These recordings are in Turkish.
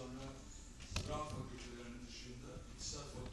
sonra Kur'an fakültelerinin dışında İktisat fakültelerinin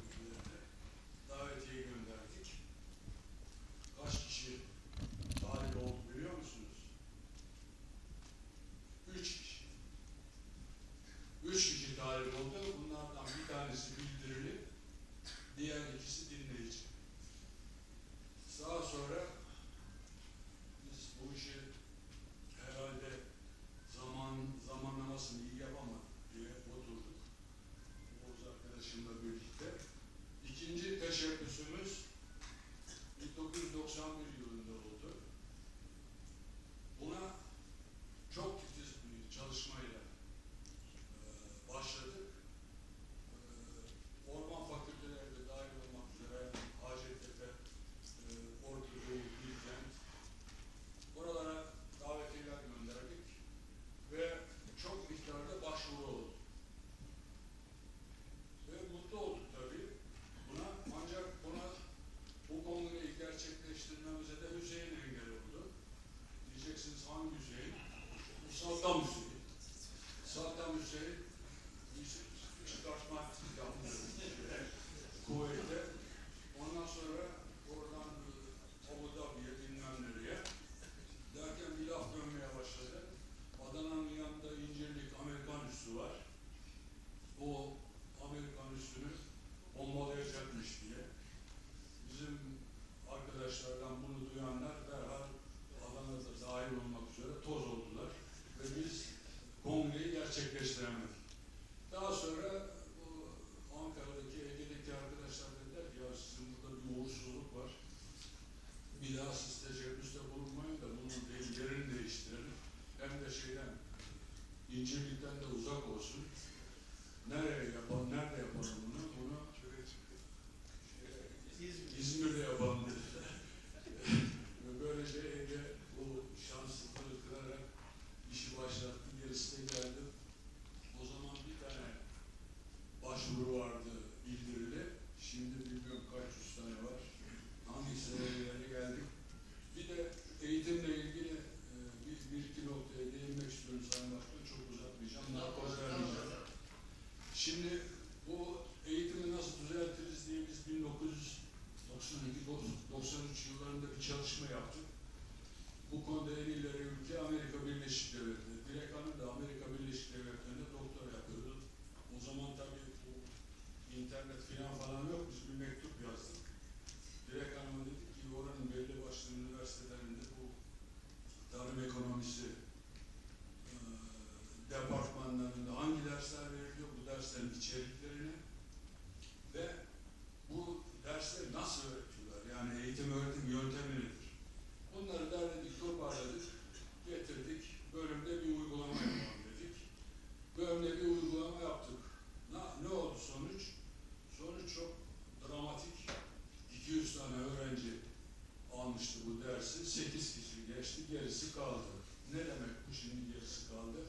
dersi. 8 kişi geçti, gerisi kaldı. Ne demek bu şimdi gerisi kaldı?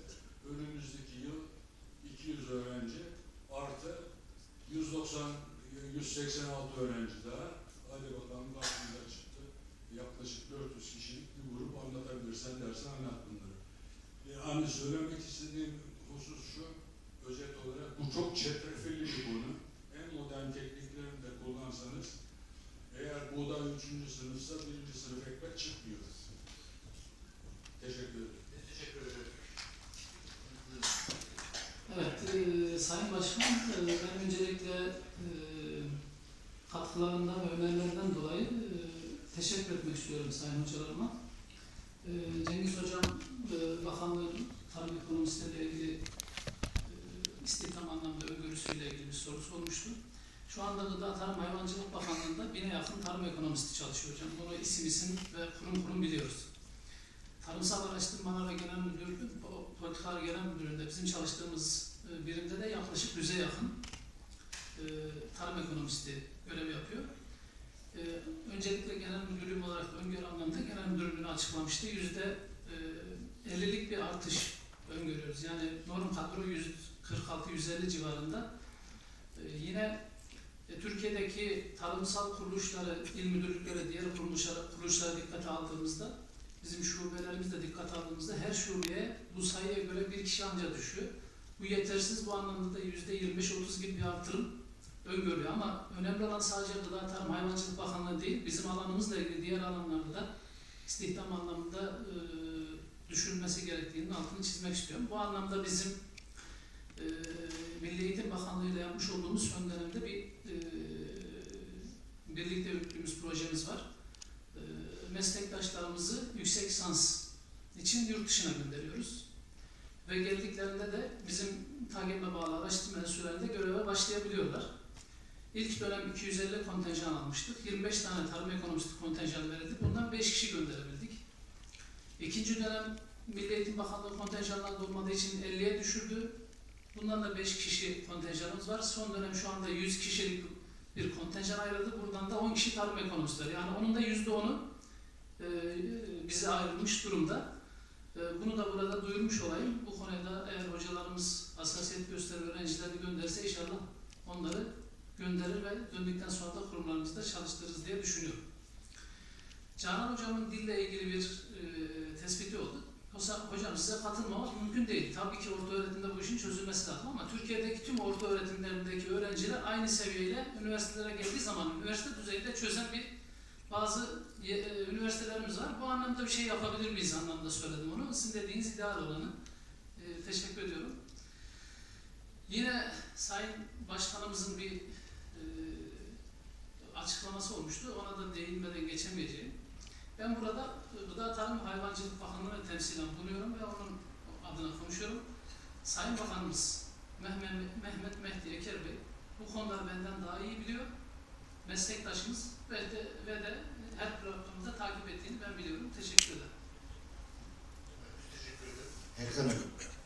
Önümüzdeki yıl 200 öğrenci artı 190 186 öğrenci daha. Hadi bakalım karşımıza çıktı. Yaklaşık 400 kişilik bir grup anlatabilirsen dersen anlat bunları. Yani söylemek istediğim husus şu, özet olarak bu çok çetrefilli bir konu. 3. sınıfsa 1. sınıf ekmek çıkmıyor. Teşekkür ederim. Teşekkür ederim. Evet, e, Sayın Başkan, e, ben öncelikle e, katkılarından ve önerilerden dolayı e, teşekkür etmek istiyorum Sayın Hocalarıma. E, Cengiz Hocam, e, Bakanlığın tarım ekonomisiyle ilgili e, istihdam anlamda öngörüsüyle ilgili bir soru sormuştu. Şu anda Gıda Tarım Hayvancılık Bakanlığı'nda bine yakın tarım ekonomisti çalışıyor hocam. Bunu isim isim ve kurum kurum biliyoruz. Tarımsal Araştırmalar ve Genel Müdürlüğü, Po- Politikalar Genel Müdürlüğü'nde bizim çalıştığımız e, birimde de yaklaşık yüze yakın e, tarım ekonomisti görev yapıyor. E, öncelikle genel müdürlüğüm olarak öngörü anlamda genel müdürlüğünü açıklamıştı. Yüzde e, 50'lik bir artış öngörüyoruz. Yani norm kadro 146-150 civarında. Yine e, Türkiye'deki tarımsal kuruluşları, il müdürlükleri, diğer kuruluşları, kuruluşları dikkate aldığımızda bizim şubelerimiz dikkate aldığımızda her şubeye bu sayıya göre bir kişi anca düşüyor. Bu yetersiz bu anlamda da yüzde 25-30 gibi bir artırım öngörüyor ama önemli olan sadece Gıda Tarım Hayvancılık Bakanlığı değil, bizim alanımızla ilgili diğer alanlarda da istihdam anlamında e, düşünülmesi gerektiğinin altını çizmek istiyorum. Bu anlamda bizim e, Milli Eğitim Bakanlığı ile yapmış olduğumuz son dönemde bir e, birlikte yürüttüğümüz projemiz var. E, meslektaşlarımızı yüksek lisans için yurt dışına gönderiyoruz. Ve geldiklerinde de bizim TAGEM'e bağlı araştırma enstitülerinde göreve başlayabiliyorlar. İlk dönem 250 kontenjan almıştık. 25 tane tarım ekonomisti kontenjan verildi. Bundan 5 kişi gönderebildik. İkinci dönem Milli Eğitim Bakanlığı kontenjanları olmadığı için 50'ye düşürdü. Bundan da 5 kişi kontenjanımız var. Son dönem şu anda 100 kişilik bir kontenjan ayrıldı. Buradan da 10 kişi tarım ekonomistleri. Yani onun da %10'u e, bize ayrılmış durumda. E, bunu da burada duyurmuş olayım. Bu konuda eğer hocalarımız hassasiyet gösterir, öğrencilerini gönderirse inşallah onları gönderir ve döndükten sonra da kurumlarımızda çalıştırırız diye düşünüyorum. Canan Hocam'ın dille ilgili bir e, tespiti oldu. Hocam size katılmamak mümkün değil. Tabii ki orta öğretimde bu işin çözülmesi lazım ama Türkiye'deki tüm orta öğretimlerindeki öğrenciler aynı seviyeyle üniversitelere geldiği zaman üniversite düzeyinde çözen bir bazı e, üniversitelerimiz var. Bu anlamda bir şey yapabilir miyiz anlamda söyledim onu. Sizin dediğiniz ideal olanı. E, teşekkür ediyorum. Yine Sayın Başkanımızın bir e, açıklaması olmuştu. Ona da değinmeden geçemeyeceğim. Ben burada Gıda Tarım ve Hayvancılık Bakanlığı'na temsilen bulunuyorum ve onun adına konuşuyorum. Sayın Bakanımız Mehmet, Mehmet Mehdi Eker Bey bu konuları benden daha iyi biliyor. Meslektaşımız ve de, ve de her programımızda takip ettiğini ben biliyorum. Teşekkür ederim. Teşekkür ederim. Erkan Hocam.